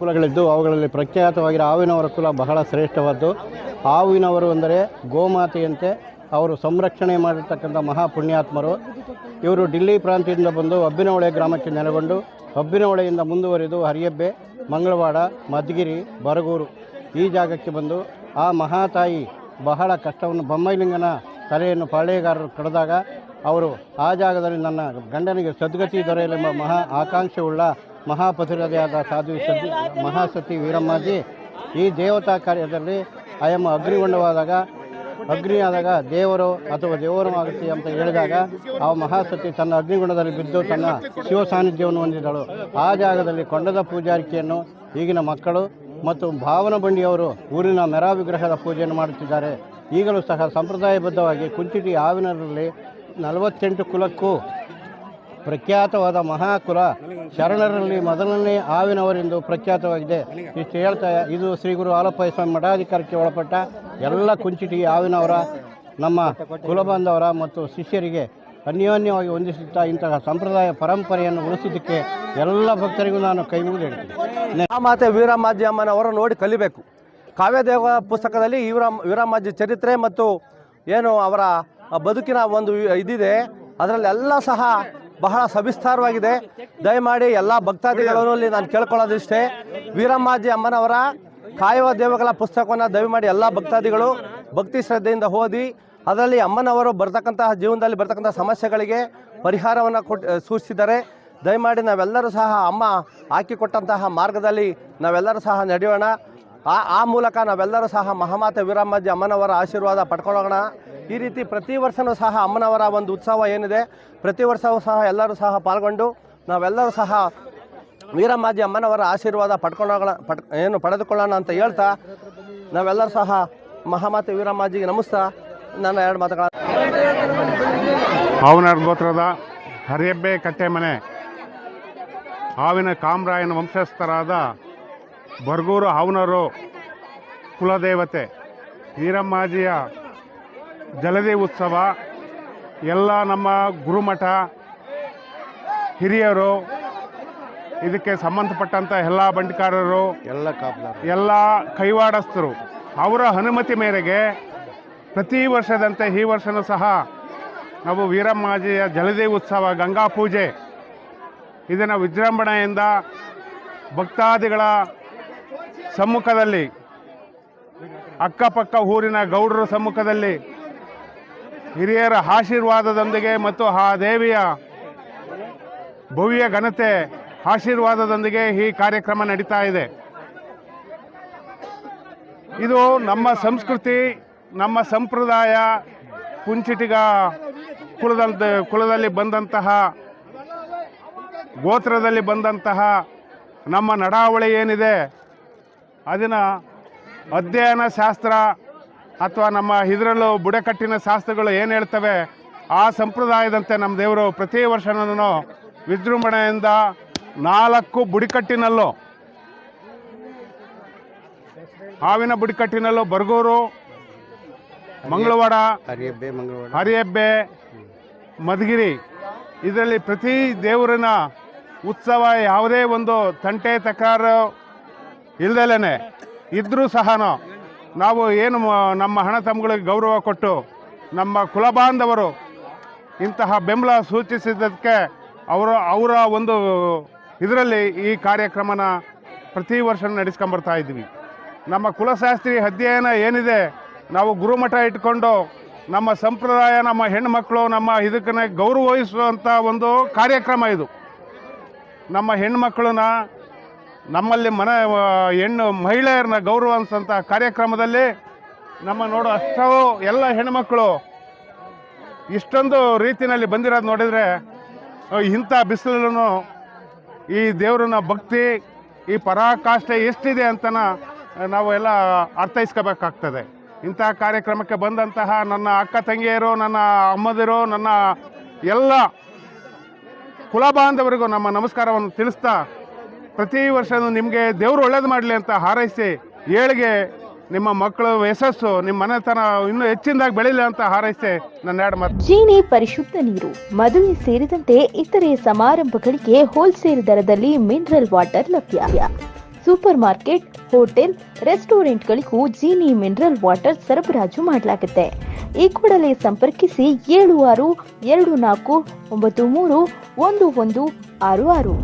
ಕುಲಗಳಿದ್ದು ಅವುಗಳಲ್ಲಿ ಪ್ರಖ್ಯಾತವಾಗಿರೋ ಹಾವಿನವರ ಕುಲ ಬಹಳ ಶ್ರೇಷ್ಠವಾದ್ದು. ಹಾವಿನವರು ಅಂದರೆ ಗೋಮಾತೆಯಂತೆ ಅವರು ಸಂರಕ್ಷಣೆ ಮಾಡಿರ್ತಕ್ಕಂಥ ಮಹಾಪುಣ್ಯಾತ್ಮರು. ಇವರು ಡಿಲ್ಲಿ ಪ್ರಾಂತ್ಯದಿಂದ ಬಂದು ಅಬ್ಬಿನಹೊಳೆ ಗ್ರಾಮಕ್ಕೆ ನೆಲೆಗೊಂಡು ಅಬ್ಬಿನಹೊಳೆಯಿಂದ ಮುಂದುವರಿದು ಹರಿಯಬ್ಬೆ, ಮಂಗಳವಾಡ, ಮದ್ಗಿರಿ, ಬರಗೂರು ಈ ಜಾಗಕ್ಕೆ ಬಂದು ಆ ಮಹಾತಾಯಿ ಬಹಳ ಕಷ್ಟವನ್ನು ಬೊಮ್ಮೈಲಿಂಗನ ತಲೆಯನ್ನು ಪಾಳೆಯಗಾರರು ಕಡಿದಾಗ ಅವರು ಆ ಜಾಗದಲ್ಲಿ ನನ್ನ ಗಂಡನಿಗೆ ಸದ್ಗತಿ ದೊರೆಯಲೆಂಬ ಮಹಾ ಆಕಾಂಕ್ಷೆಯುಳ್ಳ ಮಹಾಪತಿರದೆಯಾದ ಸಾಧು ಸತಿ ಮಹಾಸತಿ ವೀರಮ್ಮಾಜಿ ಈ ದೇವತಾ ಕಾರ್ಯದಲ್ಲಿ ಆಯಮ್ಮ ಅಗ್ನಿ ಆದಾಗ ದೇವರು ಅಥವಾ ದೇವರು ಆಗುತ್ತೆ ಅಂತ ಹೇಳಿದಾಗ ಆ ಮಹಾಸತಿ ತನ್ನ ಅಗ್ನಿಗುಣದಲ್ಲಿ ಬಿದ್ದು ತನ್ನ ಶಿವ ಸಾನ್ನಿಧ್ಯವನ್ನು ಹೊಂದಿದಳು. ಆ ಜಾಗದಲ್ಲಿ ಕೊಂಡದ ಪೂಜಾರಿಕೆಯನ್ನು ಈಗಿನ ಮಕ್ಕಳು ಮತ್ತು ಭಾವನ ಬಂಡಿಯವರು ಊರಿನ ಮೆರಾ ವಿಗ್ರಹದ ಪೂಜೆಯನ್ನು ಮಾಡುತ್ತಿದ್ದಾರೆ. ಈಗಲೂ ಸಹ ಸಂಪ್ರದಾಯಬದ್ಧವಾಗಿ ಕುಂಚಿಟಿ ಹಾವಿನಲ್ಲಿ ನಲವತ್ತೆಂಟು ಕುಲಕ್ಕೂ ಪ್ರಖ್ಯಾತವಾದ ಮಹಾಕುಲ ಶರಣರಲ್ಲಿ ಮೊದಲನೇ ಆವಿನವರೆಂದು ಪ್ರಖ್ಯಾತವಾಗಿದೆ. ಇಷ್ಟು ಹೇಳ್ತಾ ಇದು ಶ್ರೀ ಗುರು ಆಲಪ್ಪಯ್ಯ ಸ್ವಾಮಿ ಮಠಾಧಿಕಾರಕ್ಕೆ ಒಳಪಟ್ಟ ಎಲ್ಲ ಕುಂಚಿಟಿ ಆವಿನವರ, ನಮ್ಮ ಕುಲಬಾಂಧವರ ಮತ್ತು ಶಿಷ್ಯರಿಗೆ ಅನ್ಯೋನ್ಯವಾಗಿ ಹೊಂದಿಸುತ್ತಾ ಇಂತಹ ಸಂಪ್ರದಾಯ ಪರಂಪರೆಯನ್ನು ಉಳಿಸಿದ್ದಕ್ಕೆ ಎಲ್ಲ ಭಕ್ತರಿಗೂ ನಾನು ಕೈ ಮುಗಿದು ಹೇಳ್ತೀನಿ. ಮಾತೆ ವೀರಮ್ಮಾಜಿ ಅಮ್ಮನವರು ನೋಡಿ ಕಲಿಬೇಕು. ಕಾವ್ಯದೇವ ಪುಸ್ತಕದಲ್ಲಿ ವೀರ ವೀರಮಾಜಿ ಚರಿತ್ರೆ ಮತ್ತು ಏನು ಅವರ ಬದುಕಿನ ಒಂದು ಇದಿದೆ. ಅದರಲ್ಲೆಲ್ಲ ಸಹ ಬಹಳ ಸವಿಸ್ತಾರವಾಗಿದೆ. ದಯಮಾಡಿ ಎಲ್ಲ ಭಕ್ತಾದಿಗಳಲ್ಲಿ ನಾನು ಕೇಳ್ಕೊಳ್ಳೋದಿಷ್ಟೇ. ವೀರಮ್ಮಾಜಿ ಅಮ್ಮನವರ ಕಾಯುವ ದೇವಗಳ ಪುಸ್ತಕವನ್ನು ದಯಮಾಡಿ ಎಲ್ಲ ಭಕ್ತಾದಿಗಳು ಭಕ್ತಿ ಶ್ರದ್ಧೆಯಿಂದ ಓದಿ, ಅದರಲ್ಲಿ ಅಮ್ಮನವರು ಬರ್ತಕ್ಕಂತಹ ಜೀವನದಲ್ಲಿ ಬರ್ತಕ್ಕಂಥ ಸಮಸ್ಯೆಗಳಿಗೆ ಪರಿಹಾರವನ್ನು ಕೊಟ್ಟು ಸೂಚಿಸಿದ್ದಾರೆ. ದಯಮಾಡಿ ನಾವೆಲ್ಲರೂ ಸಹ ಅಮ್ಮ ಹಾಕಿಕೊಟ್ಟಂತಹ ಮಾರ್ಗದಲ್ಲಿ ನಾವೆಲ್ಲರೂ ಸಹ ನಡೆಯೋಣ. ಆ ಆ ಮೂಲಕ ನಾವೆಲ್ಲರೂ ಸಹ ಮಹಾಮಾತೆ ವೀರಮ್ಮಾಜಿ ಅಮ್ಮನವರ ಆಶೀರ್ವಾದ ಪಡ್ಕೊಳ್ಳೋಣ. ಈ ರೀತಿ ಪ್ರತಿ ವರ್ಷವೂ ಸಹ ಅಮ್ಮನವರ ಒಂದು ಉತ್ಸವ ಏನಿದೆ, ಪ್ರತಿ ವರ್ಷವೂ ಸಹ ಎಲ್ಲರೂ ಸಹ ಪಾಲ್ಗೊಂಡು ನಾವೆಲ್ಲರೂ ಸಹ ವೀರಮ್ಮಾಜಿ ಅಮ್ಮನವರ ಆಶೀರ್ವಾದ ಪಡ್ಕೊಳ್ಳೋಣ ಪಡ್, ಏನು ಪಡೆದುಕೊಳ್ಳೋಣ ಅಂತ ಹೇಳ್ತಾ ನಾವೆಲ್ಲರೂ ಸಹ ಮಹಾಮಾತೆ ವೀರಮ್ಮಾಜಿಗೆ ನಮಸ್ತಾ. ನನ್ನ ಎರಡು ಮಾತುಗಳ ಹಾವಿನ ಗೋತ್ರದ ಹರಿಯಬ್ಬೆ ಕಟ್ಟೆಮನೆ. ಹಾವಿನ ಕಾಮರಾಯನ ವಂಶಸ್ಥರಾದ ಬರ್ಗೂರು ಹಾವನರು ಕುಲದೇವತೆ ವೀರಮ್ಮಾಜಿಯ ಜಲದಿ ಉತ್ಸವ ಎಲ್ಲ ನಮ್ಮ ಗುರುಮಠ ಹಿರಿಯರು ಇದಕ್ಕೆ ಸಂಬಂಧಪಟ್ಟಂಥ ಎಲ್ಲ ಬಂಡಿಕಾರರು ಎಲ್ಲ ಎಲ್ಲ ಕೈವಾಡಸ್ಥರು ಅವರ ಅನುಮತಿ ಮೇರೆಗೆ ಪ್ರತಿ ವರ್ಷದಂತೆ ಈ ವರ್ಷನೂ ಸಹ ನಾವು ವೀರಮ್ಮಾಜಿಯ ಜಲದಿ ಉತ್ಸವ ಗಂಗಾ ಪೂಜೆ ಇದನ್ನು ವಿಜೃಂಭಣೆಯಿಂದ ಭಕ್ತಾದಿಗಳ ಸಮ್ಮುಖದಲ್ಲಿ, ಅಕ್ಕಪಕ್ಕ ಊರಿನ ಗೌಡರ ಸಮ್ಮುಖದಲ್ಲಿ, ಹಿರಿಯರ ಆಶೀರ್ವಾದದೊಂದಿಗೆ ಮತ್ತು ಆ ದೇವಿಯ ಭವ್ಯ ಘನತೆ ಆಶೀರ್ವಾದದೊಂದಿಗೆ ಈ ಕಾರ್ಯಕ್ರಮ ನಡೀತಾ ಇದೆ. ಇದು ನಮ್ಮ ಸಂಸ್ಕೃತಿ, ನಮ್ಮ ಸಂಪ್ರದಾಯ, ಕುಂಚಿಟಿಗ ಕುಲದ ಕುಲದಲ್ಲಿ ಬಂದಂತಹ, ಗೋತ್ರದಲ್ಲಿ ಬಂದಂತಹ ನಮ್ಮ ನಡಾವಳಿ ಏನಿದೆ ಅದನ್ನು ಅಧ್ಯಯನ ಶಾಸ್ತ್ರ ಅಥವಾ ನಮ್ಮ ಇದರಲ್ಲೂ ಬುಡಕಟ್ಟಿನ ಶಾಸ್ತ್ರಗಳು ಏನು ಹೇಳ್ತವೆ ಆ ಸಂಪ್ರದಾಯದಂತೆ ನಮ್ಮ ದೇವರು ಪ್ರತಿ ವರ್ಷನೂ ವಿಜೃಂಭಣೆಯಿಂದ ನಾಲ್ಕು ಬುಡಿಕಟ್ಟಿನಲ್ಲೂ ಹಾವಿನ ಬುಡಿಕಟ್ಟಿನಲ್ಲೂ ಬರಗೂರು ಮಂಗಳವಾಡ ಹರಿಯಬ್ಬೆ ಮಧುಗಿರಿ ಇದರಲ್ಲಿ ಪ್ರತಿ ದೇವರನ್ನ ಉತ್ಸವ ಯಾವುದೇ ಒಂದು ತಂಟೆ ತಕರಾರು ಇಲ್ದಲೇ ಇದ್ದರೂ ಸಹ ನಾವು ಏನು ನಮ್ಮ ಹಣ ತಮ್ಮಗಳಿಗೆ ಗೌರವ ಕೊಟ್ಟು ನಮ್ಮ ಕುಲಬಾಂಧವರು ಇಂತಹ ಬೆಂಬಲ ಸೂಚಿಸಿದ್ದಕ್ಕೆ ಅವರು, ಅವರ ಒಂದು ಇದರಲ್ಲಿ ಈ ಕಾರ್ಯಕ್ರಮನ ಪ್ರತಿ ವರ್ಷ ನಡೆಸ್ಕೊಂಬರ್ತಾ ಇದ್ವಿ ನಮ್ಮ ಕುಲಶಾಸ್ತ್ರಿ ಅಧ್ಯಯನ ಏನಿದೆ, ನಾವು ಗುರುಮಠ ಇಟ್ಕೊಂಡು ನಮ್ಮ ಸಂಪ್ರದಾಯ, ನಮ್ಮ ಹೆಣ್ಮಕ್ಳು, ನಮ್ಮ ಇದಕ್ಕನ್ನ ಗೌರವಿಸುವಂಥ ಒಂದು ಕಾರ್ಯಕ್ರಮ ಇದು. ನಮ್ಮ ಹೆಣ್ಮಕ್ಳನ್ನ ನಮ್ಮಲ್ಲಿ ಮನೆ ಹೆಣ್ಣು ಮಹಿಳೆಯರನ್ನ ಗೌರವಿಸಂಥ ಕಾರ್ಯಕ್ರಮದಲ್ಲಿ ನಮ್ಮ ನೋಡೋ ಅಷ್ಟೋ ಎಲ್ಲ ಹೆಣ್ಮಕ್ಳು ಇಷ್ಟೊಂದು ರೀತಿಯಲ್ಲಿ ಬಂದಿರೋದು ನೋಡಿದರೆ ಇಂಥ ಬಿಸಿಲಲ್ಲೂ ಈ ದೇವರನ್ನ ಭಕ್ತಿ, ಈ ಪರಾಕಾಷ್ಠೆ ಎಷ್ಟಿದೆ ಅಂತನ ನಾವು ಎಲ್ಲ ಅರ್ಥೈಸ್ಕೋಬೇಕಾಗ್ತದೆ. ಇಂಥ ಕಾರ್ಯಕ್ರಮಕ್ಕೆ ಬಂದಂತಹ ನನ್ನ ಅಕ್ಕ ತಂಗಿಯರು, ನನ್ನ ಅಮ್ಮದಿರು, ನನ್ನ ಎಲ್ಲ ಕುಲ ಬಾಂಧವರಿಗೂ ನಮ್ಮ ನಮಸ್ಕಾರವನ್ನು ತಿಳಿಸ್ತಾ ಪ್ರತಿ ವರ್ಷನೂ ನಿಮಗೆ ದೇವರು ಒಳ್ಳೇದು ಮಾಡಲಿ ಅಂತ ಹಾರೈಸಿ ಏಳಿಗೆ ನಿಮ್ಮ ಮಕ್ಕಳು ಯಶಸ್ಸು ನಿಮ್ಮ ಮನೆತನ ಇನ್ನೂ ಹೆಚ್ಚಿನದಾಗಿ ಬೆಳೀಲಿ ಅಂತ ಹಾರೈಸಿ ನನ್ನ ಎರಡು ಮಾತು. ಜೀನಿ ಪರಿಶುದ್ಧ ನೀರು, ಮದುವೆ ಸೇರಿದಂತೆ ಇತರೆ ಸಮಾರಂಭಗಳಿಗೆ ಹೋಲ್ಸೇಲ್ ದರದಲ್ಲಿ ಮಿನರಲ್ ವಾಟರ್ ಲಭ್ಯ. ಸೂಪರ್ ಮಾರ್ಕೆಟ್, ಹೋಟೆಲ್, ರೆಸ್ಟೋರೆಂಟ್ಗಳಿಗೂ ಜೀನಿ ಮಿನರಲ್ ವಾಟರ್ ಸರಬರಾಜು ಮಾಡಲಾಗುತ್ತೆ. ಈ ಕೂಡಲೇ ಸಂಪರ್ಕಿಸಿ ಏಳು ಆರು ಎರಡು ನಾಲ್ಕು ಒಂಬತ್ತು ಮೂರು ಒಂದು ಒಂದು ಆರು ಆರು.